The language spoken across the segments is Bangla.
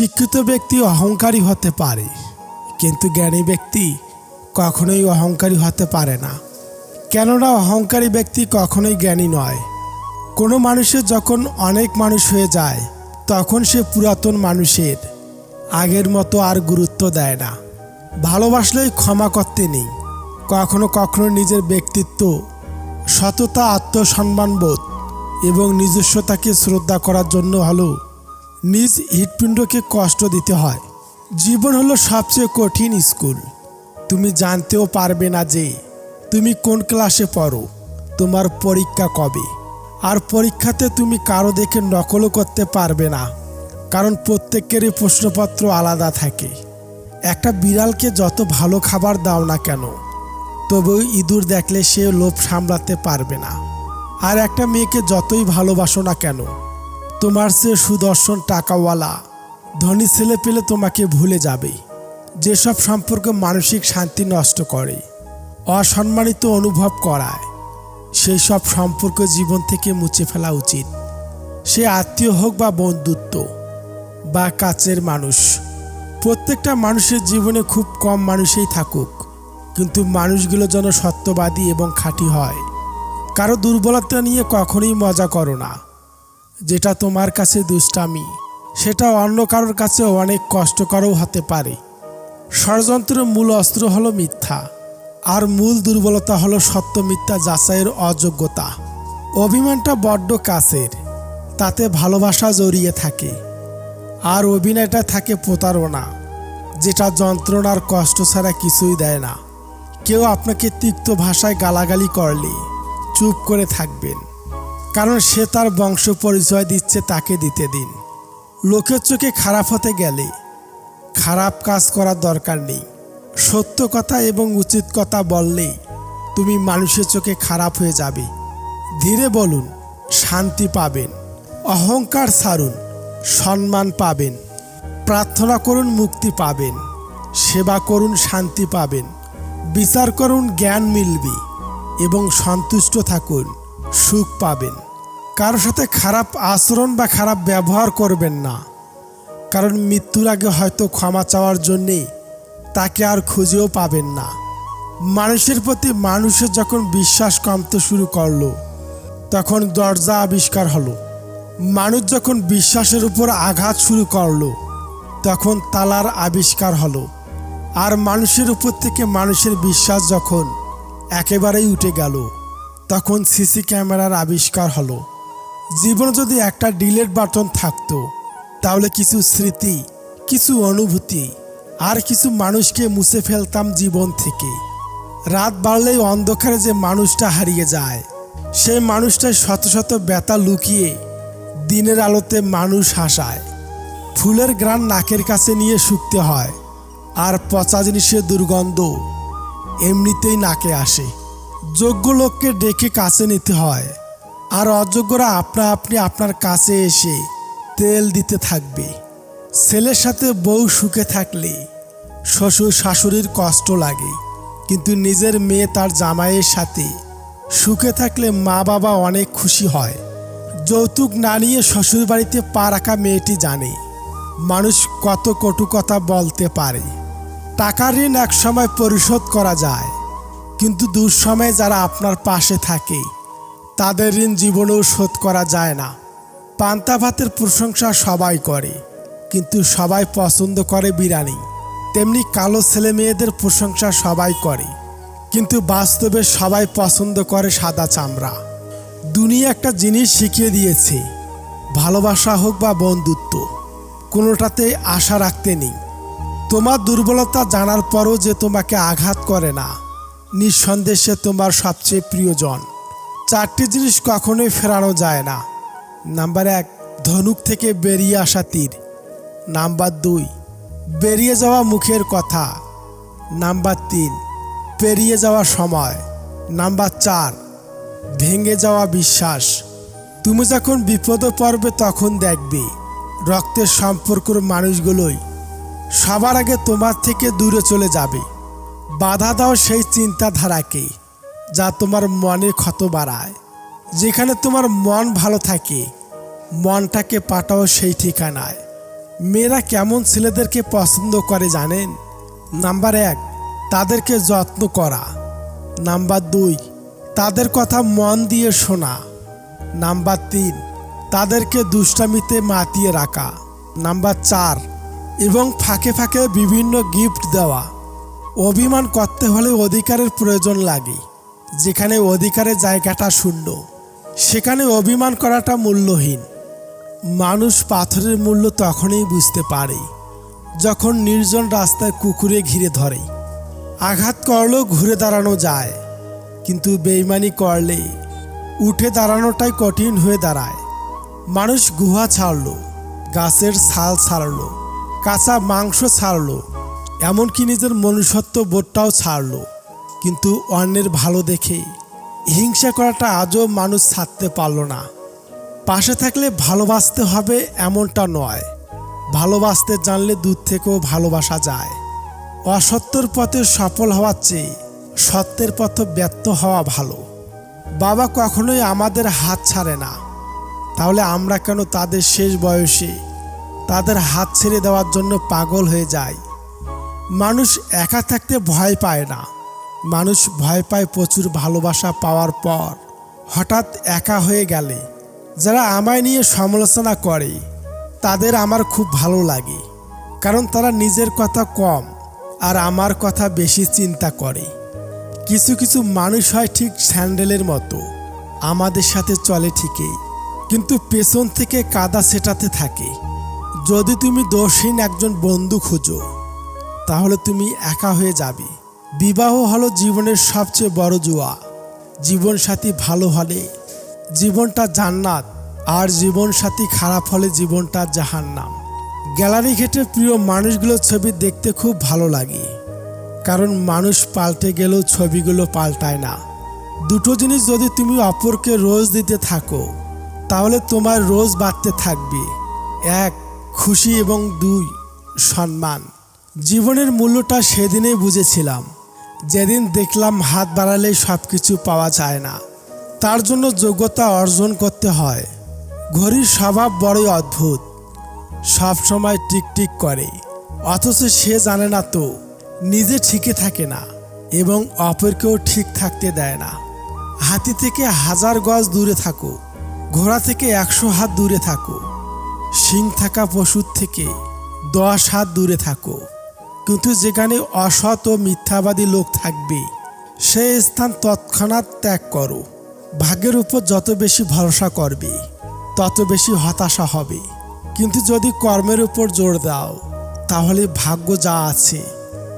শিক্ষিত ব্যক্তি অহংকারী হতে পারে, কিন্তু জ্ঞানী ব্যক্তি কখনোই অহংকারী হতে পারে না। কেননা অহংকারী ব্যক্তি কখনোই জ্ঞানী নয়। কোনো মানুষের যখন অনেক মানুষ হয়ে যায়, তখন সে পুরাতন মানুষের আগের মতো আর গুরুত্ব দেয় না। ভালোবাসলেই ক্ষমা করতে নেই। কখনো কখনো নিজের ব্যক্তিত্ব, সততা, আত্মসম্মানবোধ এবং নিজস্বতাকে শ্রদ্ধা করার জন্য হলো নিজ হৃৎপিণ্ডকে কষ্ট দিতে হয়। জীবন হলো সবচেয়ে কঠিন স্কুল। তুমি জানতেও পারবে না যে তুমি কোন ক্লাসে পড়ো, তোমার পরীক্ষা কবে। আর পরীক্ষাতে তুমি কারও দেখে নকলও করতে পারবে না, কারণ প্রত্যেকেরই প্রশ্নপত্র আলাদা থাকে। একটা বিড়ালকে যত ভালো খাবার দাও না কেন, তবুও ইঁদুর দেখলে সে লোভ সামলাতে পারবে না। আর একটা মেয়েকে যতই ভালোবাসো না কেন তোমার সে সুদর্শন টাকাওয়ালা, ধনী ছেলে পেলে তোমাকে ভুলে যাবে। যেসব সম্পর্ক মানসিক শান্তি নষ্ট করে, অসম্মানিত অনুভব করায় সেই সব সম্পর্ক জীবন থেকে মুছে ফেলা উচিত। সে আত্মীয় হোক বা বন্ধুত্ব বা কাছের মানুষ, প্রত্যেকটা মানুষের জীবনে খুব কম মানুষই থাকুক, কিন্তু মানুষগুলো যেন সত্যবাদী এবং খাঁটি হয়। কারও দুর্বলতা নিয়ে কখনোই মজা করো না। যেটা তোমার কাছে দুষ্টামি সেটা অন্য কারোর কাছে অনেক কষ্টকরও হতে পারে। ষড়যন্ত্রের মূল অস্ত্র হলো মিথ্যা, আর মূল দুর্বলতা হলো সত্য মিথ্যা যাচাইয়ের অযোগ্যতা। অভিমানটা বড্ড কাছের, তাতে ভালোবাসা জড়িয়ে থাকে, আর অভিনয়টা থাকে প্রতারণা, যেটা যন্ত্রণার কষ্ট ছাড়া কিছুই দেয় না। কেউ আপনাকে তিক্ত ভাষায় গালাগালি করলে চুপ করে থাকবেন। কারণ সে তার বংশ পরিচয় দিচ্ছে তাকে দিতে দিন। লোকের চোখে খারাপ হতে গেলে খারাপ কাজ করার দরকার নেই। সত্য কথা এবং উচিত কথা বললেই তুমি মানুষের চোখে খারাপ হয়ে যাবে। ধীরে বলুন, শান্তি পাবেন, অহংকার ছাড়ুন, সম্মান পাবেন, প্রার্থনা করুন, মুক্তি পাবেন, সেবা করুন, শান্তি পাবেন, বিচার করুন, জ্ঞান মিলবে এবং সন্তুষ্ট থাকুন, সুখ পাবেন। কারও সাথে খারাপ আচরণ বা খারাপ ব্যবহার করবেন না। কারণ মৃত্যুর আগে হয়তো ক্ষমা চাওয়ার জন্যে তাকে আর খুঁজেও পাবেন না। মানুষের প্রতি মানুষের যখন বিশ্বাস কমতে শুরু করল, তখন দরজা আবিষ্কার হলো। মানুষ যখন বিশ্বাসের উপর আঘাত শুরু করল, তখন তালার আবিষ্কার হলো। আর মানুষের উপর থেকে মানুষের বিশ্বাস যখন একেবারেই উঠে গেল, তখন সিসি ক্যামেরার আবিষ্কার হলো। জীবনে যদি একটা ডিলেট বাটন থাকতো, তাহলে কিছু স্মৃতি, কিছু অনুভূতি, আর কিছু মানুষকে মুছে ফেলতাম জীবন থেকে। রাত বাড়লেই অন্ধকারে যে মানুষটা হারিয়ে যায়, সেই মানুষটাই শত শত ব্যথা লুকিয়ে দিনের আলোতে মানুষ হাসায়। ফুলের গ্রান নাকের কাছে নিয়ে শুকতে হয়, আর পচা জিনিসের দুর্গন্ধ এমনিতেই নাকে আসে। যোগ্য লোককে ডেকে কাছে নিতে হয়। আর অযোগ্যরা আপনা আপনি আপনার কাছে এসে তেল দিতে থাকবে। ছেলের সাথে বউ সুখে থাকলে শ্বশুর শাশুড়ির কষ্ট লাগে, কিন্তু নিজের মেয়ে তার জামাইয়ের সাথে সুখে থাকলে মা বাবা অনেক খুশি হয়। যৌতুক না নিয়ে শ্বশুর বাড়িতে পা রাখা মেয়েটি জানে, মানুষ কত কটু কথা বলতে পারে। টাকার ঋণ এক সময় পরিশোধ করা যায়, কিন্তু দুঃসময়ে যারা আপনার পাশে থাকে তাদের ঋণ জীবনেও শোধ করা যায় না। পান্তা ভাতের প্রশংসা সবাই করে, কিন্তু সবাই পছন্দ করে বিরানি তেমনি কালো ছেলে মেয়েদের প্রশংসা সবাই করে, কিন্তু বাস্তবে সবাই পছন্দ করে সাদা চামড়া। দুনিয়া একটা জিনিস শিখিয়ে দিয়েছে, ভালোবাসা হোক বা বন্ধুত্ব, কোনোটাতে আশা রাখতে নেই। তোমার দুর্বলতা জানার পরও যে তোমাকে আঘাত করে না, নিঃসন্দেহে তোমার সবচেয়ে প্রিয়জন। চারটি জিনিস কখনোই ফেরানো যায় না। নাম্বার এক, ধনুক থেকে বেরিয়ে আসা তীর। নাম্বার দুই, বেরিয়ে যাওয়া মুখের কথা। নাম্বার তিন, পেরিয়ে যাওয়া সময়। নাম্বার চার, ভেঙে যাওয়া বিশ্বাস। তুমি যখন বিপদে পড়বে তখন দেখবে, রক্তের সম্পর্কর মানুষগুলোই সবার আগে তোমার থেকে দূরে চলে যাবে। বাধা দাও সেই চিন্তাধারাকে। যা তোমার মনে ক্ষত বাড়ায়। যেখানে তোমার মন ভালো থাকে, মনটাকে পাঠাও সেই ঠিকানায়। মেয়েরা কেমন ছেলেদেরকে পছন্দ করে জানেন? নাম্বার এক, তাদেরকে যত্ন করা। নাম্বার দুই, তাদের কথা মন দিয়ে শোনা। নাম্বার তিন, তাদেরকে দুষ্টামিতে মাতিয়ে রাখা। নাম্বার চার, এবং ফাঁকে ফাঁকে বিভিন্ন গিফট দেওয়া। অভিমান করতে হলে অধিকারের প্রয়োজন লাগে। যেখানে অধিকারের জায়গাটা শূন্য, সেখানে অভিমান করাটা মূল্যহীন। মানুষ পাথরের মূল্য তখনই বুঝতে পারে, যখন নির্জন রাস্তায় কুকুরে ঘিরে ধরে। আঘাত করলেও ঘুরে দাঁড়ানো যায়, কিন্তু বেইমানি করলে উঠে দাঁড়ানোটাই কঠিন হয়ে দাঁড়ায়। মানুষ গুহা ছাড়ল, গাছের ছাল ছাড়ল, কাঁচা মাংস ছাড়লো, এমনকি নিজের মনুষ্যত্ব বোধটাও ছাড়লো। কিন্তু অন্যের ভালো দেখে হিংসা করাটা আজও মানুষ ছাড়তে পারল না। পাশে থাকলে ভালোবাসতে হবে এমনটা নয়। ভালোবাসতে জানলে দূর থেকেও ভালোবাসা যায়। অসত্যের পথে সফল হওয়ার চেয়ে সত্যের পথে ব্যর্থ হওয়া ভালো। বাবা কখনোই আমাদের হাত ছাড়ে না। তাহলে আমরা কেন তাদের শেষ বয়সে তাদের হাত ছেড়ে দেওয়ার জন্য পাগল হয়ে যায় মানুষ একা থাকতে ভয় পায় না। মানুষ ভয় পায় প্রচুর ভালোবাসা পাওয়ার পর। হঠাৎ একা হয়ে গেলে। যারা আমায় নিয়ে সমালোচনা করে, তাদের আমার খুব ভালো লাগে। কারণ তারা নিজের কথা কম আর আমার কথা বেশি চিন্তা করে। কিছু কিছু মানুষ হয় ঠিক স্যান্ডেলের মতো। আমাদের সাথে চলে ঠিকই। কিন্তু পেছন থেকে কাদা সেটাতে থাকে। যদি তুমি দোষহীন একজন বন্ধু খুঁজো, তাহলে তুমি একা হয়ে যাবে। বিবাহ হলো জীবনের সবচেয়ে বড় জুয়া। জীবনসাথী ভালো হলে জীবনটা জান্নাত, আর জীবনসাথী খারাপ হলে জীবনটা জাহান্নাম। গ্যালারি ঘেটে প্রিয় মানুষগুলোর ছবি দেখতে খুব ভালো লাগে, কারণ মানুষ পাল্টে গেলেও ছবিগুলো পাল্টায় না। দুটো জিনিস যদি তুমি অপরকে রোজ দিতে থাকো, তাহলে তোমার রোজ বাড়তে থাকবে। এক, খুশি এবং দুই, সম্মান। জীবনের মূল্যটা সেদিনেই বুঝেছিলাম। যেদিন দেখলাম হাত বাড়ালেই সব কিছু পাওয়া যায় না। তার জন্য যোগ্যতা অর্জন করতে হয়। ঘড়ির স্বভাব বড়ই অদ্ভুত। সব সময় টিকটিক করে। অথচ সে জানে না তো, নিজে ঠিকই থাকে না এবং অপরকেও ঠিক থাকতে দেয় না। হাতি থেকে হাজার গজ দূরে থাকো, ঘোড়া থেকে একশো হাত দূরে থাকো, শিং থাকা পশুর থেকে দশ হাত দূরে থাকো। কিন্তু যেখানে অসৎ ও মিথ্যাবাদী লোক থাকবে সেই স্থান তৎক্ষণাৎ ত্যাগ করো। ভাগ্যের উপর যত বেশি ভরসা করবে, তত বেশি হতাশা হবে। কিন্তু যদি কর্মের উপর জোর দাও, তাহলে ভাগ্য যা আছে,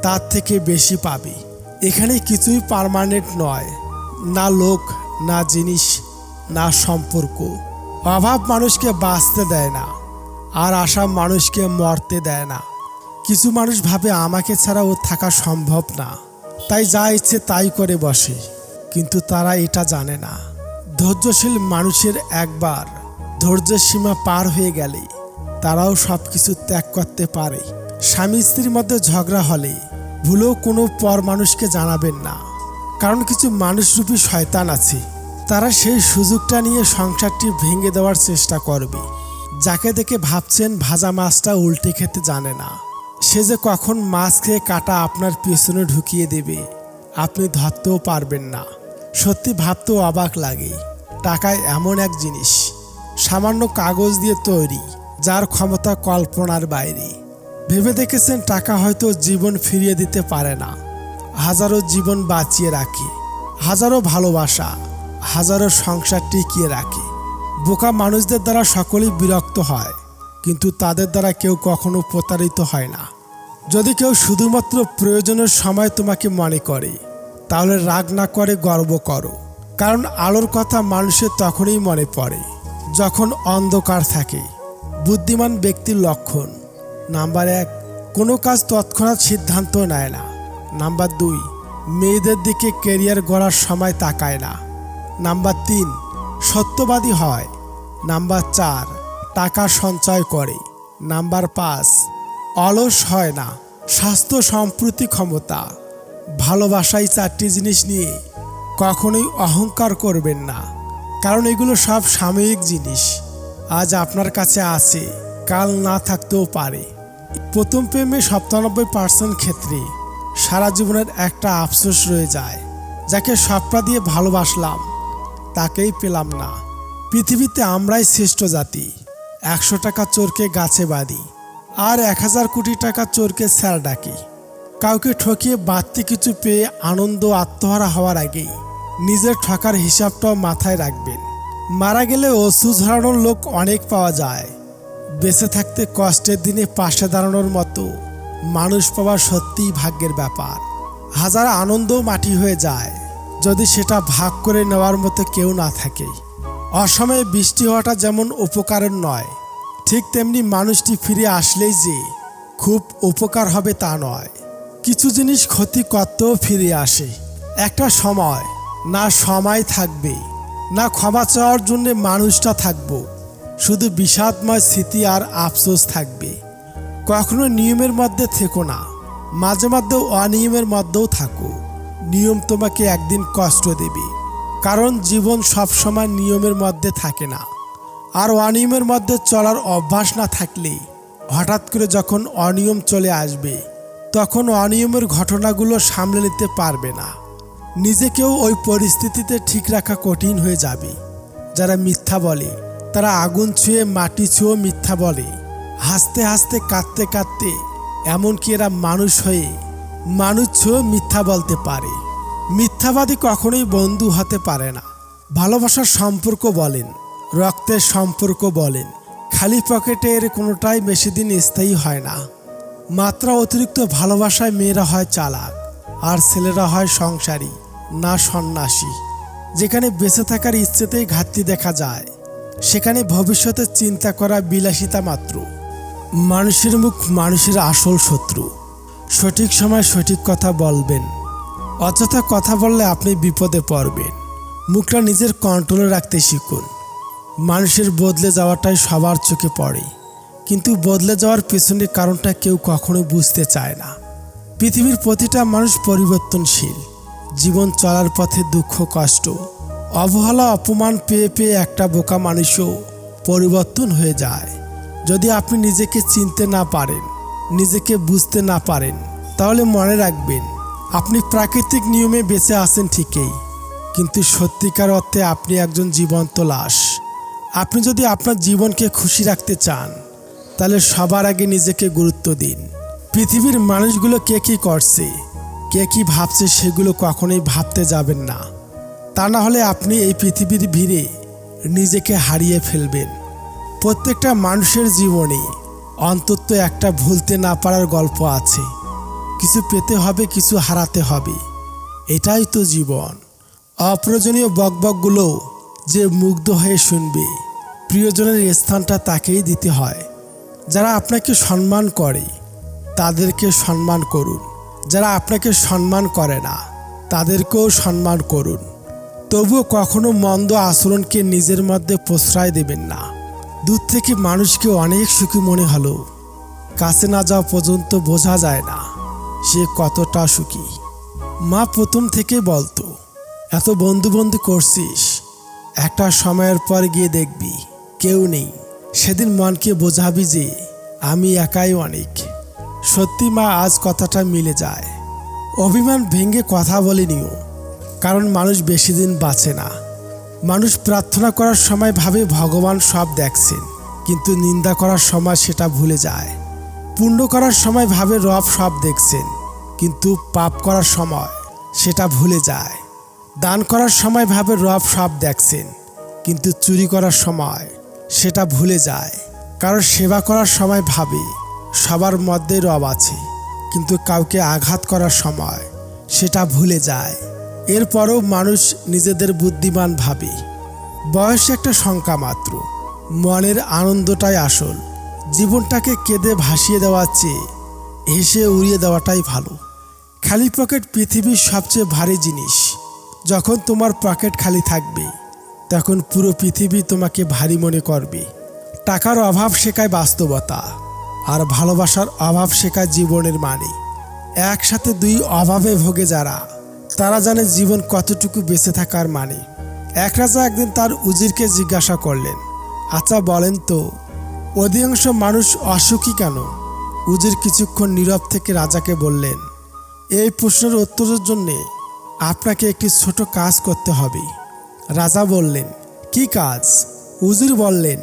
তার থেকে বেশি পাবে। এখানে কিছুই পার্মানেন্ট নয়, না লোক, না জিনিস, না সম্পর্ক। অভাব মানুষকে বাঁচতে দেয় না, আর আশা মানুষকে মরতে দেয় না। কিছু মানুষ ভাবে আমাকে ছাড়া ও থাকা সম্ভব না। তাই যা ইচ্ছে তাই করে বসে। কিন্তু তারা এটা জানে না। ধৈর্যশীল মানুষের একবার ধৈর্যের সীমা পার হয়ে গেলে তারাও সব কিছু ত্যাগ করতে পারে। স্বামী স্ত্রীর মধ্যে ঝগড়া হলে ভুলেও কোনো পর মানুষকে জানাবেন না। কারণ কিছু মানুষরূপী শয়তান আছে। তারা সেই সুযোগটা নিয়ে সংসারটি ভেঙে দেওয়ার চেষ্টা করবে। যাকে দেখে ভাবছেন ভাজা মাছটা উল্টে খেতে জানে না। সে যে কখন মাছ খেয়ে কাটা আপনার পেছনে ঢুকিয়ে দেবে, আপনি ধরতেও পারবেন না। সত্যি ভাবতেও অবাক লাগে। টাকায় এমন এক জিনিস, সামান্য কাগজ দিয়ে তৈরি, যার ক্ষমতা কল্পনার বাইরে। ভেবে দেখেছেন টাকা হয়তো জীবন ফিরিয়ে দিতে পারে না। হাজারো জীবন বাঁচিয়ে রাখে, হাজারো ভালোবাসা, হাজারো সংসার টিকিয়ে রাখে। বোকা মানুষদের দ্বারা সকলেই বিরক্ত হয়, কিন্তু তাদের দ্বারা কেউ কখনো প্রতারিত হয় না। যদি কেউ শুধুমাত্র প্রয়োজনের সময় তোমাকে মনে করে, তাহলে রাগ না করে গর্ব করো। কারণ আলোর কথা মানুষের তখনই মনে পড়ে, যখন অন্ধকার থাকে। বুদ্ধিমান ব্যক্তির লক্ষণ। নাম্বার এক, কোনো কাজ তৎক্ষণাৎ সিদ্ধান্ত নেয় না। নাম্বার দুই, মেয়েদের দিকে কেরিয়ার গড়ার সময় তাকায় না। নাম্বার তিন, সত্যবাদী হয়। নাম্বার চার, টাকা সঞ্চয় করে। নাম্বার পাঁচ অলস হয় না। স্বাস্থ্য সম্প্রতি ক্ষমতা। ভালোবাসাই চারটি জিনিস নিয়ে কখনোই অহংকার করবেন না। কারণ এগুলো সব সাময়িক জিনিস। আজ আপনার কাছে আছে, কাল না থাকতেও পারে। প্রথম প্রেমে সপ্তানব্বই পার্সেন্ট ক্ষেত্রে সারা জীবনের একটা আফসোস রয়ে যায়, যাকে সবটা দিয়ে ভালোবাসলাম, তাকেই পেলাম না। পৃথিবীতে আমরাই শ্রেষ্ঠ জাতি। একশো টাকা চোরকে গাছে বাঁধি। আর এক হাজার কোটি টাকা চোরকে স্যার ডাকি। কাউকে ঠকিয়ে বাড়তি কিছু পেয়ে আনন্দ আত্মহারা হওয়ার আগেই নিজের ঠকার হিসাবটাও মাথায় রাখবেন। মারা গেলে ওষুধ হারানোর লোক অনেক পাওয়া যায়। বেঁচে থাকতে কষ্টের দিনে পাশে দাঁড়ানোর মতো মানুষ পাওয়া সত্যিই ভাগ্যের ব্যাপার। হাজার আনন্দও মাটি হয়ে যায়, যদি সেটা ভাগ করে নেওয়ার মতো কেউ না থাকে। অসময়ে বৃষ্টি হওয়াটা যেমন উপকারের নয় ঠিক তেমনি মানুষটি ফিরে আসলেই যে খুব উপকার হবে তা নয়। কিছু জিনিস ক্ষতি করতেও ফিরে আসে। একটা সময়, না সময় থাকবে, না ক্ষমা চাওয়ার জন্য মানুষটা থাকব। শুধু বিষাদময় স্মৃতি আর আফসোস থাকবে। কখনো নিয়মের মধ্যে থেকো না, মাঝে মধ্যে অনিয়মের মধ্যেও থাকো। নিয়ম তোমাকে একদিন কষ্ট দেবে, কারণ জীবন সবসময় নিয়মের মধ্যে থাকে না। আর অনিয়মের মধ্যে চলার অভ্যাস না থাকলে, হঠাৎ করে যখন অনিয়ম চলে আসবে, তখন অনিয়মের ঘটনাগুলো সামলে নিতে পারবে না। নিজেকেও ওই পরিস্থিতিতে ঠিক রাখা কঠিন হয়ে যাবে। যারা মিথ্যা বলে, তারা আগুন ছুঁয়ে মাটি ছুঁয়েও মিথ্যা বলে। হাসতে হাসতে কাঁদতে কাঁদতে, এমনকি এরা মানুষ হয়ে মানুষ ছুঁয়েও মিথ্যা বলতে পারে। মিথ্যাবাদী কখনোই বন্ধু হতে পারে না। ভালোবাসার সম্পর্ক বলেন। রক্তের সম্পর্ক বলেন। খালি পকেটে এর কোনোটাই বেশি দিন স্থায়ী হয় না। মাত্রা অতিরিক্ত ভালোবাসায় মেয়েরা হয় চালাক, আর ছেলেরা হয় সংসারী, না সন্ন্যাসী। যেখানে বেঁচে থাকার ইচ্ছেতেই ঘাটতি দেখা যায়, সেখানে ভবিষ্যতে চিন্তা করা বিলাসিতা মাত্র। মানুষের মুখ মানুষের আসল শত্রু। সঠিক সময় সঠিক কথা বলবেন, অযথা কথা বললে আপনি বিপদে পড়বেন। মুখটা নিজের কন্ট্রোলে রাখতে শিখুন। মানুষের বদলে যাওয়াটাই সবার চোখে পড়ে। কিন্তু বদলে যাওয়ার পেছনের কারণটা কেউ কখনো বুঝতে চায় না। পৃথিবীর প্রতিটা মানুষ পরিবর্তনশীল। জীবন চলার পথে দুঃখ, কষ্ট, অবহেলা, অপমান পেয়ে পেয়ে একটা বোকা মানুষও পরিবর্তন হয়ে যায়। যদি আপনি নিজেকে চিনতে না পারেন, নিজেকে বুঝতে না পারেন, তাহলে মনে রাখবেন, আপনি প্রাকৃতিক নিয়মে বেঁচে আছেন ঠিকই। কিন্তু সত্যিকার অর্থে আপনি একজন জীবন্ত লাশ। আপনি যদি আপনার জীবনকে খুশি রাখতে চান, তাহলে সবার আগে নিজেকে গুরুত্ব দিন। পৃথিবীর মানুষগুলো কে কী করছে, কে কী ভাবছে সেগুলো কখনোই ভাবতে যাবেন না। তা না হলে আপনি এই পৃথিবীর ভিড়ে নিজেকে হারিয়ে ফেলবেন। প্রত্যেকটা মানুষের জীবনে অন্তত একটা ভুলতে না পারার গল্প আছে। কিছু পেতে হবে, কিছু হারাতে হবে। এটাই তো জীবন। অপ্রয়োজনীয় বকবকগুলো যে মুগ্ধ হয়ে শুনবে। প্রিয়জনের স্থানটা তাকেই দিতে হয়। যারা আপনাকে সম্মান করে, তাদেরকে সম্মান করুন। যারা আপনাকে সম্মান করে না, তাদেরকেও সম্মান করুন। তবুও কখনো মন্দ আচরণকে নিজের মধ্যে প্রশ্রয় দেবেন না। দূর থেকে মানুষকে অনেক সুখী মনে হলো কাছে না যাওয়া পর্যন্ত বোঝা যায় না সে কতটা সুখী। মা, প্রথম থেকে বলতো, এত বন্ধু বন্ধু করছিস, একটা সময়ের পর গিয়ে দেখবি। কেউ নেই। সেদিন মনকে বোঝাবি যে আমি একাই অনেক। সত্যি মা, আজ কথাটা মিলে যায়। অভিমান ভেঙে কথা বলিনিও কারণ মানুষ বেশি দিন বাঁচে না। মানুষ প্রার্থনা করার সময় ভাবে ভগবান সব দেখছেন, কিন্তু নিন্দা করার সময় সেটা ভুলে যায়। পুণ্য করার সময় ভাবে রব সব দেখছেন, কিন্তু পাপ করার সময় সেটা ভুলে যায়। দান করার সময় ভাবে রব সব দেখছেন, কিন্তু চুরি করার সময় সেটা ভুলে যায়। কারণ সেবা করার সময় ভাবে, সবার মধ্যে রব আছে, কিন্তু কাউকে আঘাত করার সময় সেটা ভুলে যায়। এরপরও মানুষ নিজেদের বুদ্ধিমান ভাবে। বয়স একটা সংখ্যা মাত্র। মনের আনন্দটাই আসল। জীবনটাকে কেঁদে ভাসিয়ে দেওয়ার চেয়ে হেসে উড়িয়ে দেওয়াটাই ভালো। খালি পকেট পৃথিবীর সবচেয়ে ভারী জিনিস, যখন তোমার পকেট খালি থাকবে। তখন পুরো পৃথিবী তোমাকে ভারী মনে করবে। টাকার অভাব শেখায় বাস্তবতা, আর ভালোবাসার অভাব শেখায় জীবনের মানে। একসাথে দুই অভাবে ভোগে যারা, তারা জানে জীবন কতটুকু বেঁচে থাকার মানে। এক রাজা একদিন তার উজিরকে জিজ্ঞাসা করলেন আচ্ছা বলেন তো, অধিকাংশ মানুষ অসুখী কেন? উজির কিছুক্ষণ নীরব থেকে রাজাকে বললেন, এই প্রশ্নের উত্তরের জন্যে আপনাকে একটি ছোট কাজ করতে হবে। রাজা বললেন, কি কাজ? উজির বললেন,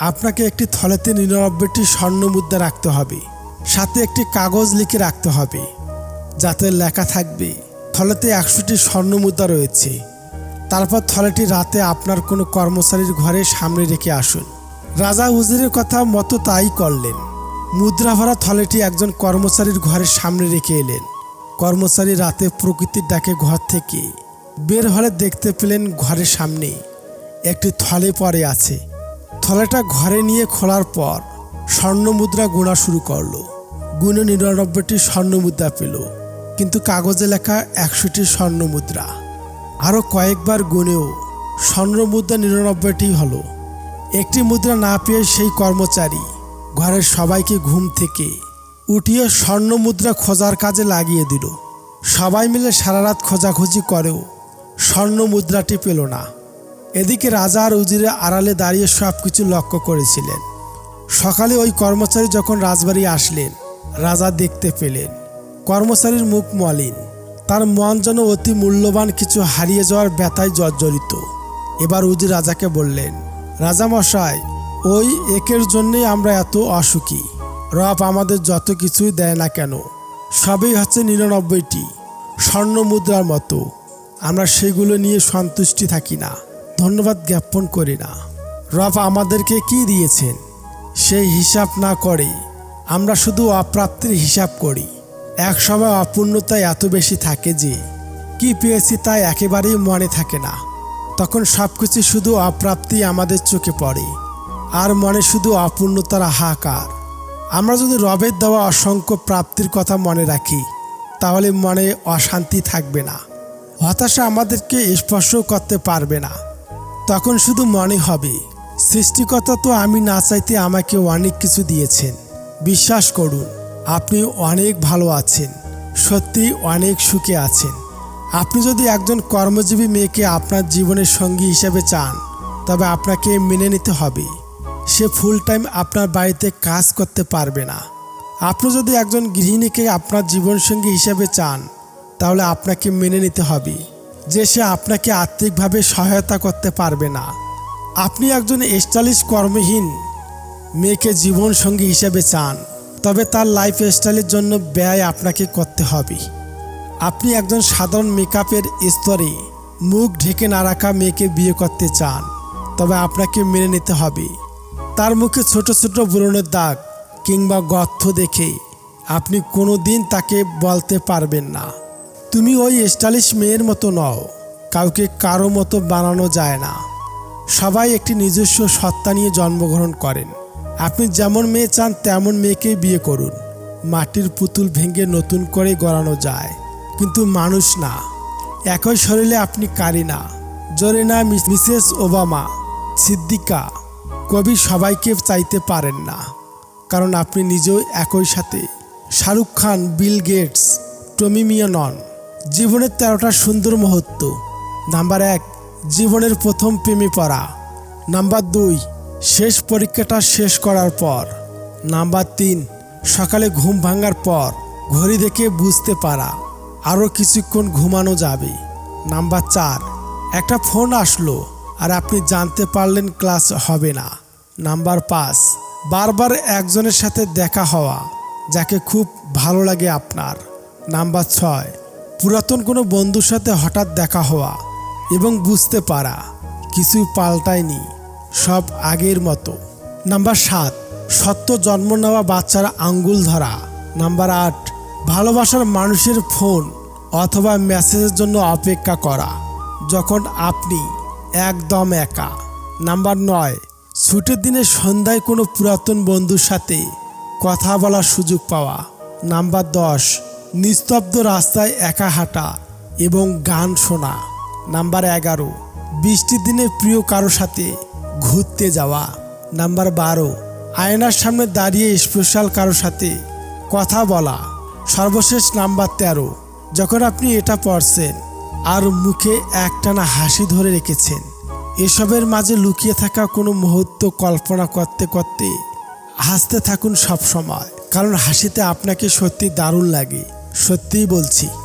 আপনাকে একটি থলেতে নিরানব্বইটি স্বর্ণ মুদ্রা রাখতে হবে, সাথে একটি কাগজ লিখে রাখতে হবে, যাতে লেখা থাকবে, থলেতে একশোটি স্বর্ণ মুদ্রা রয়েছে। তারপর থলেটি রাতে আপনার কোনো কর্মচারীর ঘরে সামনে রেখে আসুন। রাজা উজিরের কথা মতো তাই করলেন। মুদ্রা ভরা থলেটি একজন কর্মচারীর ঘরের সামনে রেখে এলেন। কর্মচারী রাতে প্রকৃতির ডাকে ঘর থেকে বের হলে দেখতে পেলেন ঘরের সামনে একটি থলে পড়ে আছে। থলেটা ঘরে নিয়ে খোলার পর স্বর্ণ মুদ্রা গোনা শুরু করল। গুণে নিরানব্বইটি স্বর্ণ মুদ্রা পেল, কিন্তু কাগজে লেখা একশোটি স্বর্ণ মুদ্রা। আরও কয়েকবার গুনেও স্বর্ণ মুদ্রা নিরানব্বইটি হলো। একটি মুদ্রা না পেয়ে সেই কর্মচারী ঘরের সবাইকে ঘুম থেকে উঠিয়ে স্বর্ণ মুদ্রা খোঁজার কাজে লাগিয়ে দিল। সবাই মিলে সারা রাত খোঁজাখুঁজি করেও স্বর্ণ মুদ্রাটি পেল না। এদিকে রাজা আর উজিরে আড়ালে দাঁড়িয়ে সব কিছু লক্ষ্য করেছিলেন। সকালে ওই কর্মচারী যখন রাজবাড়ি আসলেন, রাজা দেখতে পেলেন। কর্মচারীর মুখ মলিন। তার মন যেন অতি মূল্যবান কিছু হারিয়ে যাওয়ার ব্যথায় জর্জরিত। এবার উজির রাজাকে বললেন রাজামশাই ওই একের জন্যেই আমরা এত অসুখী। রব আমাদের যত কিছুই দেয় না কেন, সবই হচ্ছে নিরানব্বইটি, স্বর্ণ মুদ্রার মতো। আমরা সেগুলো নিয়ে সন্তুষ্টি থাকি না, ধন্যবাদ জ্ঞাপন করি না। রব আমাদেরকে কি দিয়েছেন? সেই হিসাব না করে আমরা শুধু অপ্রাপ্তির হিসাব করি। এক সময় অপূর্ণতা এত বেশি থাকে যে, কি পেয়েছি তা একেবারেই মনে থাকে না। তখন সব কিছু শুধু অপ্রাপ্তি আমাদের চোখে পড়ে, আর মনে শুধু অপূর্ণতার হাহাকার। আমরা যদি রবের দেওয়া অসংখ্য প্রাপ্তির কথা মনে রাখি, তাহলে মনে অশান্তি থাকবে না। হতাশা আমাদেরকে স্পর্শ করতে পারবে না। তখন শুধু মনে হবে, সৃষ্টিকর্তা তো আমি না চাইতে আমাকে অনেক কিছু দিয়েছেন। বিশ্বাস করুন, আপনি অনেক ভালো আছেন, সত্যি অনেক সুখে আছেন। আপনি যদি একজন কর্মজীবী মেয়েকে আপনার জীবনের সঙ্গী হিসেবে চান, তবে আপনাকে মেনে নিতে হবে। সে ফুল টাইম আপনার বাড়িতে কাজ করতে পারবে না। আপনি যদি একজন গৃহিণীকে আপনার জীবনসঙ্গী হিসেবে চান তাহলে আপনাকে মেনে নিতে হবে যে সে আপনাকে আর্থিকভাবে সহায়তা করতে পারবে না। আপনি একজন স্টাইলিশ কর্মহীন মেয়েকে জীবনসঙ্গী হিসেবে চান, তবে তার লাইফ স্টাইলের জন্য ব্যয় আপনাকে করতে হবে। আপনি একজন সাধারণ মেকআপের স্তরে মুখ ঢেকে না রাখা মেয়েকে বিয়ে করতে চান, তবে আপনাকে মেনে নিতে হবে। তার মুখে ছোট ছোট ব্রণের দাগ কিংবা গর্থ দেখে আপনি কোনো দিন তাকে বলতে পারবেন না। তুমি ওই স্টাইলিশ মেয়ের মতো নও, কাউকে কারও মতো বানানো যায় না। সবাই একটি নিজস্ব সত্তা নিয়ে জন্মগ্রহণ করেন। আপনি যেমন মেয়ে চান, তেমন মেয়েকেই বিয়ে করুন। মাটির পুতুল ভেঙে নতুন করে গড়ানো যায়। কিন্তু মানুষ না। একই শরীরে আপনি কারি Kareena Zarina, Miss- Mrs Obama, Siddika, কবি সবাইকে চাইতে পারেন না। কারণ আপনি নিজেও একই সাথে। Shahrukh Khan, Bill Gates, Tommy Miah নন। জীবনের তেরোটা সুন্দর মুহূর্ত। নাম্বার এক, জীবনের প্রথম প্রেমে পড়া। নাম্বার দুই, শেষ পরীক্ষাটা শেষ করার পর। নাম্বার তিন, সকালে ঘুম ভাঙার পর ঘড়ি দেখে বুঝতে পারা, আরও কিছুক্ষণ ঘুমানো যাবে। নাম্বার চার, একটা ফোন আসলো আর আপনি জানতে পারলেন ক্লাস হবে না। নাম্বার পাঁচ, বারবার একজনের সাথে দেখা হওয়া, যাকে খুব ভালো লাগে আপনার। নাম্বার ছয় পুরাতন কোনো বন্ধুর সাথে হঠাৎ দেখা হওয়া এবং বুঝতে পারা কিছু পাল্টায়নি, সব আগের মতো। নাম্বার সাত, সত্য জন্ম নেওয়া বাচ্চার আঙ্গুল ধরা। নাম্বার আট, ভালোবাসার মানুষের ফোন অথবা মেসেজের জন্য অপেক্ষা করা, যখন আপনি একদম একা। নাম্বার নয়, ছুটির দিনে সন্ধ্যায় কোনো পুরাতন বন্ধুর সাথে কথা বলার সুযোগ পাওয়া। নাম্বার দশ নিস্তব্ধ রাস্তায় একা হাঁটা এবং গান শোনা। নাম্বার এগারো, বৃষ্টির দিনে প্রিয় কারও সাথে ঘুরতে যাওয়া। নাম্বার বারো, আয়নার সামনে দাঁড়িয়ে স্পেশাল কারও সাথে কথা বলা। সর্বশেষ নাম্বার তেরো, যখন আপনি এটা পড়ছেন আর মুখে একটানা হাসি ধরে রেখেছেন, এসবের মাঝে লুকিয়ে থাকা কোনো মুহূর্ত কল্পনা করতে করতে হাসতে থাকুন সব সময় কারণ হাসিতে আপনাকে সত্যি দারুণ লাগে। সত্যিই বলছি।